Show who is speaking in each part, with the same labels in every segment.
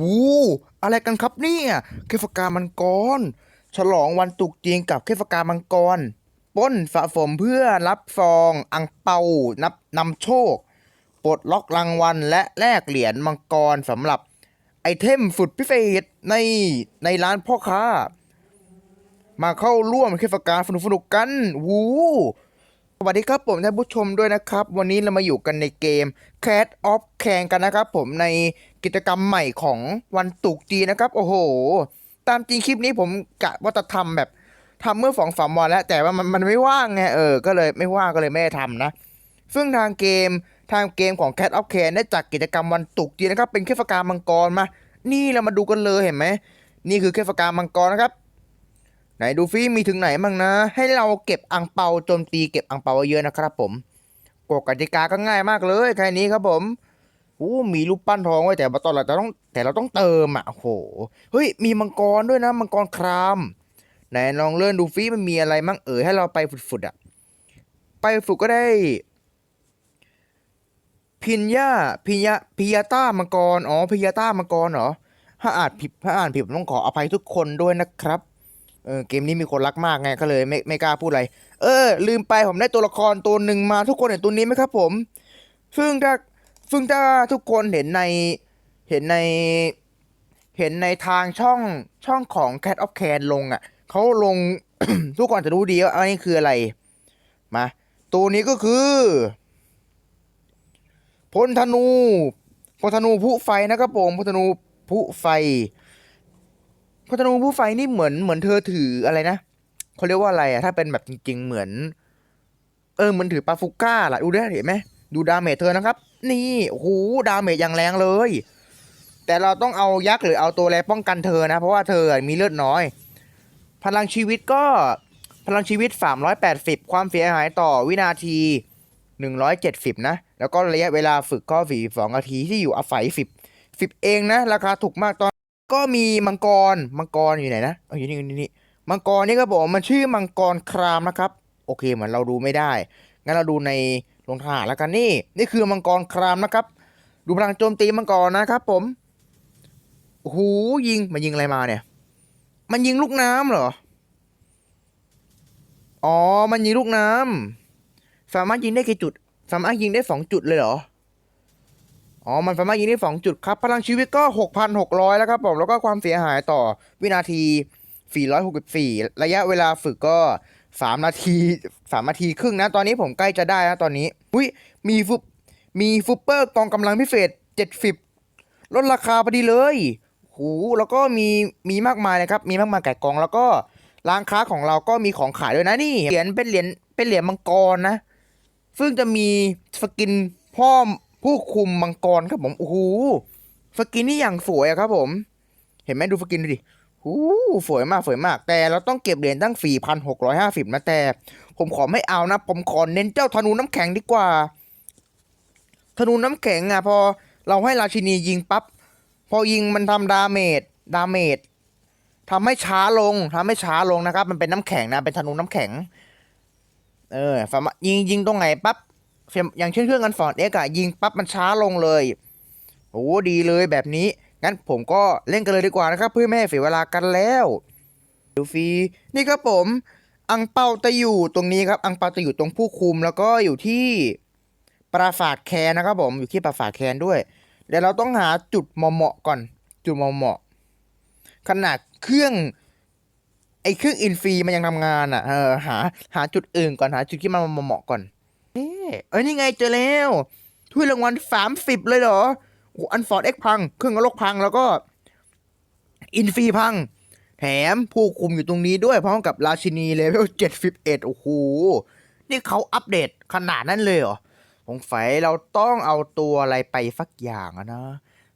Speaker 1: วูอะไรกันครับเนี่ยเทศกาลมังกร ฉลองวันตรุษจีนกับเทศกาลมังกรป้นสะสมเพื่อรับซองอังเปานับนำโชค ปลดล็อกรางวัลและแลกเหรียญมังกรสำหรับไอเทมสุดพิเศษในในร้านพ่อค้า มาเข้าร่วมเทศกาลสนุกๆกัน วู สวัสดีครับผมท่านผู้ชมด้วยนะครับ วันนี้เรามาอยู่กันในเกม Cat of c a n กันนะครับผมในกิจกรรมใหม่ของวันตรุษจีนะครับ โอ้โห ตามจริงคลิปนี้ผมกะว่าจะทำแบบทำเมื่อสองสามวันแล้ว แต่ว่ามันมันไม่ว่างไงเออ ก็เลยไม่ว่างก็เลยไม่ได้ทำนะ ซึ่งทางเกมทางเกมของ Cat of c a n ได้จัดกิจกรรมวันตรุษจีนนะครับเป็นเทศกาลมังกรมา นี่เรามาดูกันเลยเห็นไหมนี่คือเทศกาลมังกรนะครับ ไหนดูฟิมีถึงไหนบ้างนะ ให้เราเก็บอังเปาโจมตีเก็บอังเปาเยอะนะครับผมกฎกติกาก็ง่ายมากเลยแค่นี้ครับผมโอ้มีรูปปั้นทองไว้แต่ว่าตอนเราจะต้องแต่เราต้องเติมอะโหเฮ้ยมีมังกรด้วยนะ มังกรครามไหนลองเลื่อนดูฟิมันมีอะไรมั่งเออให้เราไปฝึดๆอะไปฝึกก็ได้ พินยาพิยาพิยาต้ามังกรอ๋อพิยาต้ามังกรเหรอถ้าอ่านผิดถ้าอ่านผิดผมต้องขออภัยทุกคนด้วยนะครับ เออเกมนี้มีคนรักมากไงก็เลยไม่ไม่กล้าพูดอะไร เออ ลืมไปผมได้ตัวละครตัวหนึ่งมาทุกคนเห็นตัวนี้ไหมครับผม ซึ่งถ้าซึ่งถ้าทุกคนเห็นในเห็นในเห็นในทางช่องช่องของ Cat of Can ลงอะเขาลง ทุกคนจะรู้ดีว่าอันนี้คืออะไร มา ตัวนี้ก็คือพลธนูพลธนูผู้ไฟนะครับผมพลธนูผู้ไฟ พลธนูผู้ไฟนี่เหมือนเหมือนเธอถืออะไรนะเขาเรียกว่าอะไรอะถ้าเป็นแบบจริง ๆ เหมือน เออเหมันถือปาฟุก้าล่ะดูได้เห็นไหมดูดาเมจเธอนะครับ นี่โอ้โหดาเมจอย่างแรงเลย แต่เราต้องเอายักษ์หรือเอาตัวอะไรป้องกันเธอนะ เพราะว่าเธอมีเลือดน้อย พลังชีวิตก็พลังชีวิต 380 ความเสียหายต่อวินาที 170 นะ แล้วก็ระยะเวลาฝึกก็ 42 นาทีที่อยู่อาศัย 10 10 เองนะ ราคาถูกมากตอน ก็มีมังกรมังกรอยู่ไหนนะเอาอยู่นี่นี่นี่มังกรนี่ก็บอกมันชื่อมังกรครามนะครับ โอเคเหมือนเราดูไม่ได้ งั้นเราดูในโรงทหารแล้วกันนี่ นี่คือมังกรครามนะครับ ดูพลังโจมตีมังกรนะครับ ผมโอ้โหยิงมันยิงอะไรมาเนี่ย มันยิงลูกน้ำเหรอ อ๋อ มันยิงลูกน้ำสามารถยิงได้กี่จุด สามารถยิงได้สองจุดเลยเหรอ อ๋อ มันสามารถยิงได้สองจุดครับ พลังชีวิตก็ 6,600 แล้วครับผม แล้วก็ความเสียหายต่อวินาที 464 ระยะเวลาฝึกก็ 3 นาที 3 นาทีครึ่งนะ ตอนนี้ผมใกล้จะได้นะตอนนี้ อุ้ย มีฟุปมีฟุปเปอร์กองกำลังพิเศษ 70 ลดราคาพอดีเลยโหแล้วก็มี มีมากมายนะครับ มีมากมายแก่กอง แล้วก็ร้านค้าของเราก็มีของขายด้วยนะนี่ เหรียญเป็นเหรียญ เป็นเหรียญมังกรนะ ซึ่งจะมีสกินพ่อ ผู้คุมมังกรครับผมโอ้โหสกินนี่อย่างสวยอะครับผม เห็นไหมดูสกินดูดิโอ้สวยมากสวยมาก แต่เราต้องเก็บเหรียญตั้ง 4,650 นะแต่ ผมขอไม่เอานะ ผมขอเน้นเจ้าธนูน้ำแข็งดีกว่า ธนูน้ำแข็งอะพอเราให้ราชินียิงปั๊บพอยิงมันทำดาเมจดาเมจทำให้ช้าลงทำให้ช้าลงนะครับ มันเป็นน้ำแข็งนะ เป็นธนูน้ำแข็ง เออสามารถยิงยิงตรงไหนปั๊บ อย่างเช่นเครื่องกันฟอร์ดเอ็กอะยิงปั๊บมันช้าลงเลยโอ้ดีเลยแบบนี้ งั้นผมก็เล่นกันเลยดีกว่านะครับ เพื่อไม่ให้เสียเวลากันแล้วดูฟีนี่ครับผมอังเปาจะอยู่ตรงนี้ครับ อังเปาจะอยู่ตรงผู้คุมแล้วก็อยู่ที่ปราสาทแคนนะครับผมอยู่ที่ปราสาทแคนด้วยเดี๋ยวเราต้องหาจุดเหมาะก่อน จุดเหมาะขนาดเครื่องไอ้เครื่องอินฟีมันยังทำงานอะเออหาหาจุดอื่นก่อนหาจุดที่มันเหมาะก่อน เอ้ยนี่ไงเจอแล้วถ้วยรางวัลสามสิบเลยเหรอโอ้อันฟอร์ดเอ็กพัง เครื่องนรกพังแล้วก็ อินฟีพัง แถมผู้คุมอยู่ตรงนี้ด้วยพร้อมกับราชินีเลเวลเจ็ดสิบเอ็ดโอ้โห นี่เขาอัปเดตขนาดนั้นเลยเหรอสงสัยเราต้องเอาตัวอะไรไปสักอย่างนะ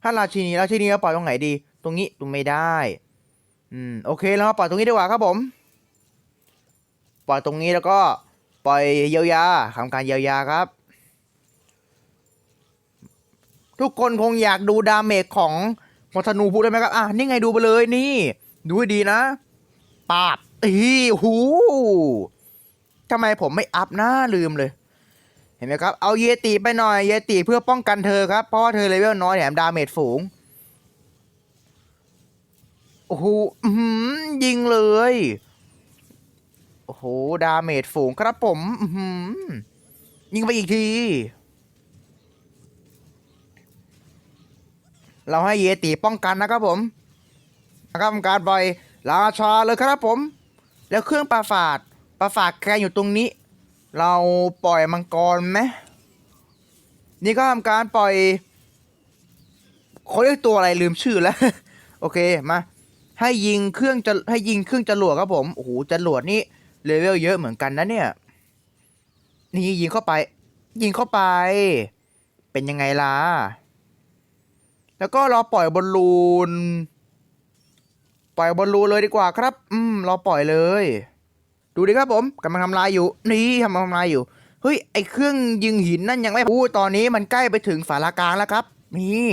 Speaker 1: ถ้าราชินีราชินีเราปล่อยตรงไหนดี ตรงนี้ตรงไม่ได้ อืมโอเคแล้วปล่อยตรงนี้ดีกว่าครับผม ปล่อยตรงนี้แล้วก็ ล่อยเยียวยาทำการเยียวยาครับ ทุกคนคงอยากดูดาเมจของพอธนูพูดได้ไหมครับ อะ นี่ไงดูไปเลยนี่ ดูให้ดีนะปาบอีหูทำไมผมไม่อัพนะลืมเลย เห็นไหมครับ เอาเยติไปหน่อย เยติเพื่อป้องกันเธอครับ เพราะว่าเธอเลเวลน้อยแถมดาเมจสูง โอ้โหยิงเลย โอ้โห ดาเมจฝูงครับผมยิงไปอีกที เราให้เยติป้องกันนะครับผมนะครับทำการปล่อยราชาเลยครับผม แล้วเครื่องปราฝาดปราฝาดแกอยู่ตรงนี้ เราปล่อยมังกรไหมนี่ก็ทำการปล่อยเขาเรียกตัวอะไรลืมชื่อแล้ว โอเคมาให้ยิงเครื่องจะให้ยิงเครื่องจรวดครับผมโอ้โหจรวดนี่ เลเวลเยอะเหมือนกันนะเนี่ย นี่ยิงเข้าไป ยิงเข้าไป เป็นยังไงล่ะ แล้วก็เราปล่อยบอลลูน ปล่อยบอลลูนเลยดีกว่าครับ อืมเราปล่อยเลย ดูดิครับผมกำลังทำลายอยู่ นี่ทำทำลายอยู่ เฮ้ย ไอเครื่องยิงหินนั่นยังไม่พูดตอนนี้มันใกล้ไปถึงฝารากลางแล้วครับ นี่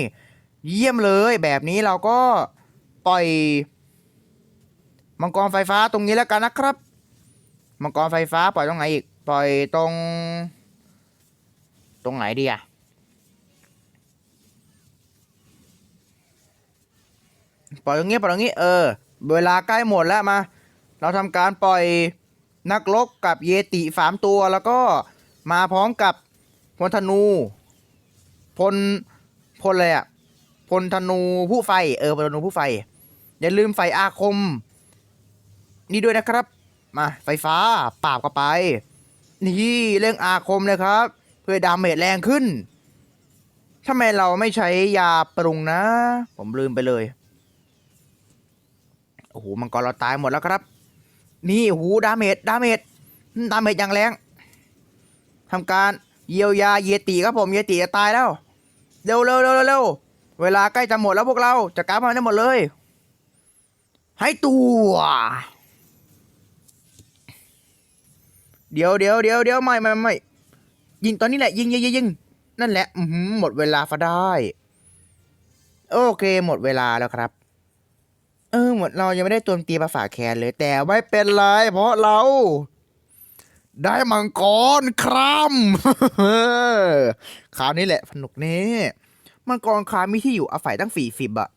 Speaker 1: เยี่ยมเลย แบบนี้เราก็ปล่อยมังกรไฟฟ้าตรงนี้แล้วกันนะครับ มังกรไฟฟ้าปล่อยตรงไหนอีก ปล่อยตรง ตรงไหนดีอะปล่อยตรงนี้ปล่อยตรงนี้ เออ เวลาใกล้หมดแล้วมา เราทำการปล่อยนักรบกับเยติสามตัวแล้วก็มาพร้อมกับพลธนู พล พลอะไรอะพลธนูผู้ไฟ เออ พลธนูผู้ไฟ อย่าลืมไฟอาคม นี่ด้วยนะครับ มาไฟฟ้าปราบเข้าไป นี่เรื่องอาคมเลยครับ เพื่อดาเมจแรงขึ้นทำไมเราไม่ใช้ยาปรุงนะ ผมลืมไปเลย โอ้โหมังกรเราตายหมดแล้วครับ นี่โอ้โหดาเมจดาเมจดาเมจอย่างแรงทำการเยียวยาเยติครับผมเยติจะตายแล้วเร็วเร็วเร็วเร็วเวเวลาใกล้จะหมดแล้วพวกเราจัดการมันได้หมดเลย ให้ตัว เดี๋ยวเดี๋ยวเดี๋ยวเดี๋ยวไม่ไม่ไม่ยิงตอนนี้แหละยิงยิงยิงยิงนั่นแหละหมดเวลาฟะได้ โอเค หมดเวลาแล้วครับ เออหมดเรายังไม่ได้โจมตีปราฝาแคนเลย แต่ไม่เป็นไรเพราะเรา ได้มังกรครามคราวนี้แหละสนุกแน่มังกรครามมีที่อยู่อาศัยตั้งสี่สิบอะ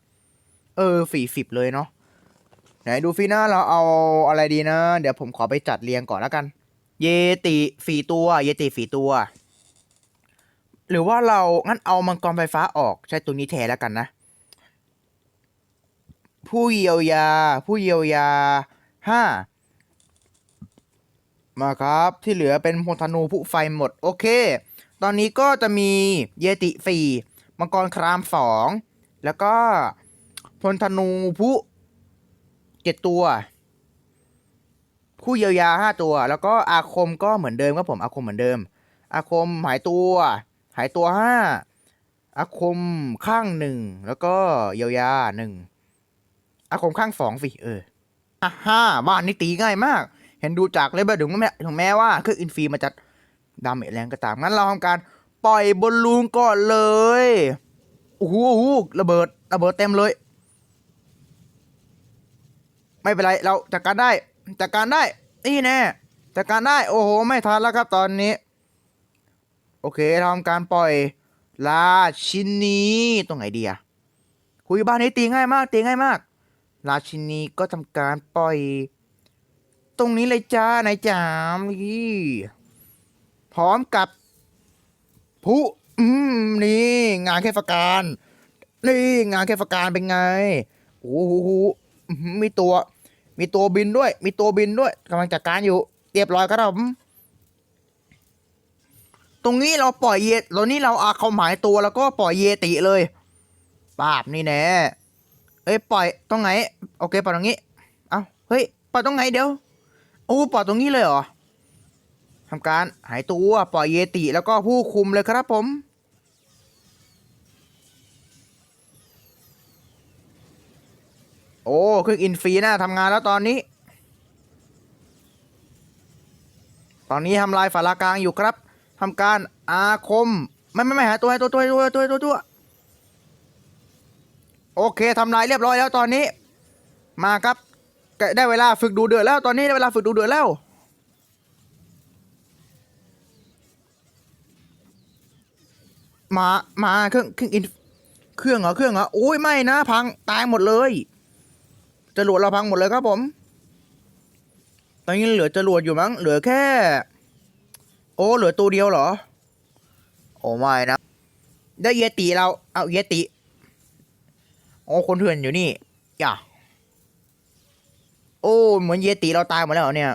Speaker 1: เออสี่สิบเลยเนาะไหนดูฟีหน้าเราเอาอะไรดีนะ เดี๋ยวผมขอไปจัดเรียงก่อนแล้วกัน เยติสี่ตัว เยติสี่ตัว หรือว่าเรางั้นเอามังกรไฟฟ้าออกใช้ตัวนี้แทนแล้วกันนะ ผู้เยียวยา ผู้เยียวยาห้ามาครับที่เหลือเป็นพลธนูผู้ไฟหมด โอเค ตอนนี้ก็จะมีเยติสี่มังกรครามสองแล้วก็พลธนูผู้เจ็ดตัว ผู้เยียวยาห้าตัว แล้วก็อาคมก็เหมือนเดิมครับผมอาคมเหมือนเดิม อาคมหายตัว หายตัวห้าอาคมข้างหนึ่งแล้วก็เยียวยาหนึ่งอาคมข้างสองสิเอออะห้าบ้านนี้ตีง่ายมาก เห็นดูจากเลยบบถึงแม้ถึงแม้ว่าเครื่องอินฟีมันจะดาเมจแรงก็ตามงั้นเราทำการปล่อยบอลลูนก่อนเลยโอ้โหโอ้โหระเบิดระเบิดเต็มเลย ไม่เป็นไรเราจัดการได้ จัดการได้ นี่แน่จัดการได้ โอ้โห ไม่ทันแล้วครับตอนนี้ โอเคทำการปล่อยราชินีตรงไหนดีอะคุยบ้านนี้ตีง่ายมากตีง่ายมาก ราชินีก็ทำการปล่อย ตรงนี้เลยจ้านายจามนี่พร้อมกับผู้อืมนี่งานเทศกาลนี่งานเทศกาลเป็นไงโอ้โหมีตัว มีตัวบินด้วย มีตัวบินด้วยกำลังจัดการอยู่ เรียบร้อยครับผมตรงนี้เราปล่อยเยตรงนี้เราอาเขาหมายตัวแล้วก็ปล่อยเยติเลยปาบนี่แน่เอ้ยปล่อยตรงไหน โอเคปล่อยตรงนี้ เอาเฮ้ยปล่อยตรงไหนเดี๋ยว โอ้ปล่อยตรงนี้เลยเหรอทำการหายตัวปล่อยเยติแล้วก็ผู้คุมเลยครับผม โอ้เครื่องอินฟีน่าทำงานแล้วตอนนี้ ตอนนี้ทำลายฝารากลางอยู่ครับทำการอาคม ไม่ไม่ไม่หาตัวตัวตัวตัวตัวตัวตัวโอเคทำลายเรียบร้อยแล้วตอนนี้ มาครับ ได้เวลาฝึกดูเดือดแล้วตอนนี้ได้เวลาฝึกดูเดือดแล้วมา มาเครื่องเครื่องอินเครื่องเหรอเครื่องเหรอโอ้ยไม่นะ พังตายหมดเลย จรวดเราพังหมดเลยครับผม ตอนนี้เหลือจรวดอยู่มั้ง เหลือแค่ โอ้ เหลือตัวเดียวเหรอ โอ้ไม่นะ ได้เยติเรา เอาเยติ โอ้ คนเถื่อนอยู่นี่อย่าโอ้ เหมือนเยติเราตายหมดแล้วเหรอเนี่ย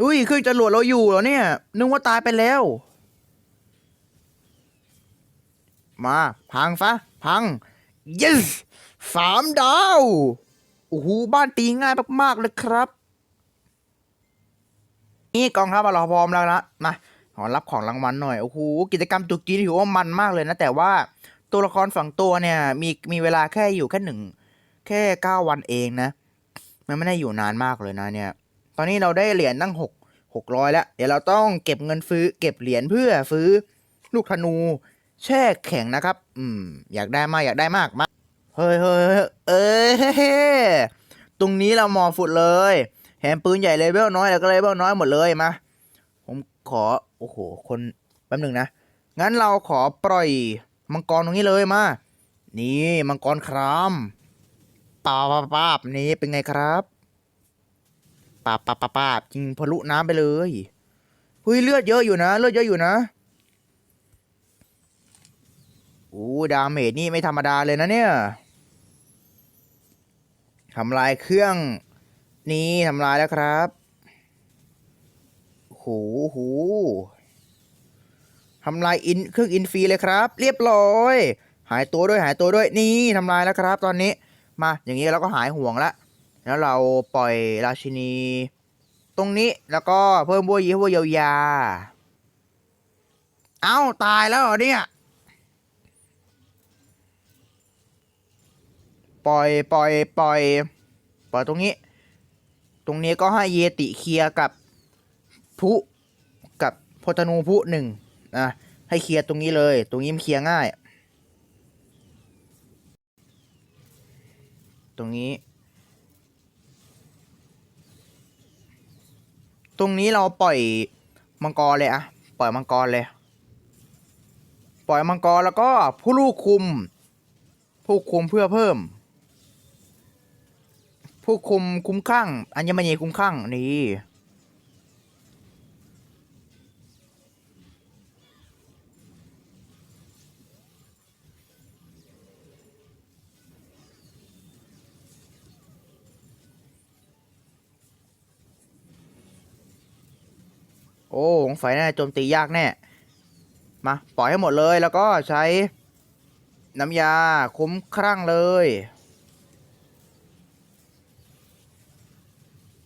Speaker 1: อุ้ยเครื่องจรวดเราอยู่เหรอเนี่ย นึกว่าตายไปแล้ว มา พังซะพัง yes สามดาว โอ้โห บ้านตีง่ายมาก ๆ เลยครับ นี่กองทัพเราพร้อมแล้วนะมาขอรับของรางวัลหน่อย โอ้โห กิจกรรมตุกจีถือว่ามันมากเลยนะ แต่ว่าตัวละครฝั่งตัวเนี่ย มีมีเวลาแค่อยู่แค่หนึ่ง แค่เก้าวันเองนะ มันไม่ได้อยู่นานมากเลยนะเนี่ย ตอนนี้เราได้เหรียญตั้งหกหกร้อยแล้ว เดี๋ยวเราต้องเก็บเงินซื้อ เก็บเหรียญเพื่อซื้อลูกธนู แช่แข็งนะครับ อืม อยากได้มากอยากได้มากมาเฮ้ยเฮ้ยเฮ้ยเอ้ยตรงนี้เราหมอฟุดเลยแถมปืนใหญ่เลเวลน้อยแล้วก็เลเวลน้อยหมดเลยมา ผมขอ โอ้โห คนแป๊บหนึ่งนะ งั้นเราขอปล่อยมังกรตรงนี้เลยมา นี่มังกรครามปาบปาบปาบนี่เป็นไงครับปาบปาบปาบปาบยิงพลุน้ำไปเลยเฮ้ยเลือดเยอะอยู่นะ เลือดเยอะอยู่นะ โอ้ดาเมจนี่ไม่ธรรมดาเลยนะเนี่ยทำลายเครื่องนี่ทำลายแล้วครับโอ้โหโหทำลายอินเครื่องอินฟรีเลยครับ เรียบร้อย หายตัวด้วยหายตัวด้วยนี่ทำลายแล้วครับ ตอนนี้มาอย่างนี้เราก็หายห่วงละแล้วเราปล่อยราชินี ตรงนี้แล้วก็เพิ่มบัวยีบัวยาวๆเอ้าตายแล้วเนี่ย ปล่อยปล่อยปล่อยปล่อยตรงนี้ ตรงนี้ก็ให้เยติเคลียร์กับผู้กับพธนูผู้หนึ่งนะให้เคลียร์ตรงนี้เลย ตรงนี้มันเคลียร์ง่าย ตรงนี้ ตรงนี้เราปล่อยมังกรเลยอะปล่อยมังกรเลย ปล่อยมังกรแล้วก็ผู้ลูกคุม ผู้คุมเพื่อเพิ่ม ผู้คุมคุ้มข้างอัญมณีคุ้มข้างนี่โอ้สงสัยน่าโจมตียากแน่ มา ปล่อยให้หมดเลยแล้วก็ใช้น้ำยาคุ้มครั่งเลย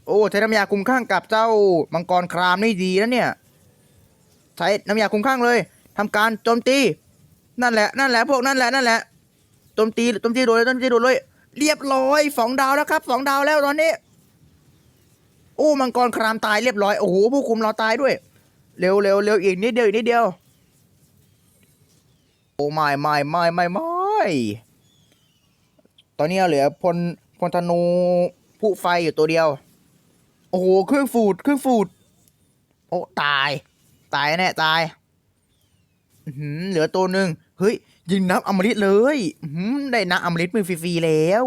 Speaker 1: โอ้ใช้น้ำยาคุมข้างกับเจ้ามังกรครามนี่ดีนะเนี่ย ใช้น้ำยาคุมข้างเลยทำการโจมตี นั่นแหละนั่นแหละพวกนั่นแหละนั่นแหละโจมตีโจมตีโดนเลยโจมตีโดนเลย เรียบร้อยสองดาวแล้วครับสองดาวแล้วตอนนี้ โอ้มังกรครามตายเรียบร้อยโอ้โหผู้คุมเราตายด้วย เร็วเร็วเร็วอีกนิดเดียวอีกนิดเดียว โอ้ไม่ไม่ไม่ไม่ไม่ตอนนี้เหลือพลพลธนูผู้ไฟอยู่ตัวเดียว โอ้โห เครื่องฟูด เครื่องฟูด โอ้ ตาย ตายแน่ตาย หือเหลือตัวหนึ่ง เฮ้ย ยิงน้ำอมฤตเลย หือได้น้ำอมฤตมือฟรีๆแล้ว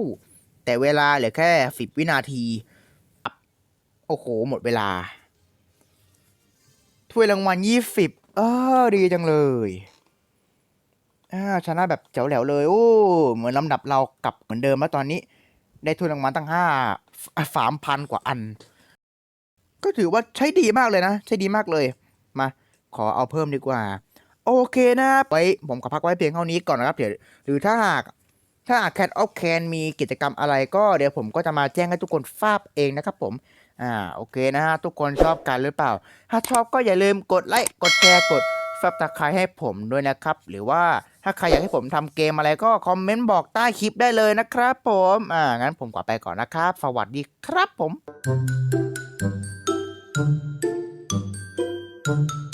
Speaker 1: แต่เวลาเหลือแค่สิบวินาที โอ้โห หมดเวลา ถ้วยรางวัลยี่สิบเออดีจังเลยอ่าชนะแบบแจ๋วแหลวเลย โอ้ เหมือนลำดับเรากลับเหมือนเดิมแล้วตอนนี้ ได้ถ้วยรางวัลตั้งห้าสามพันกว่าอัน ก็ถือว่าใช้ดีมากเลยนะ ใช้ดีมากเลย มา ขอเอาเพิ่มดีกว่า โอเคนะไปผมขอพักไว้เพียงเท่านี้ก่อนนะครับเดี๋ยวหรือถ้าหากถ้าแคทออฟแคนมีกิจกรรมอะไรก็เดี๋ยวผมก็จะมาแจ้งให้ทุกคนทราบเองนะครับผม อ่า โอเคนะฮะ ทุกคนชอบกันหรือเปล่า ถ้าชอบก็อย่าลืมกดไลค์ กดแชร์ กดซับสไครต์ให้ผมด้วยนะครับ หรือว่าถ้าใครอยากให้ผมทำเกมอะไรก็คอมเมนต์บอกใต้คลิปได้เลยนะครับผม อ่า งั้นผมขอไปก่อนนะครับ สวัสดีครับผม Thank you.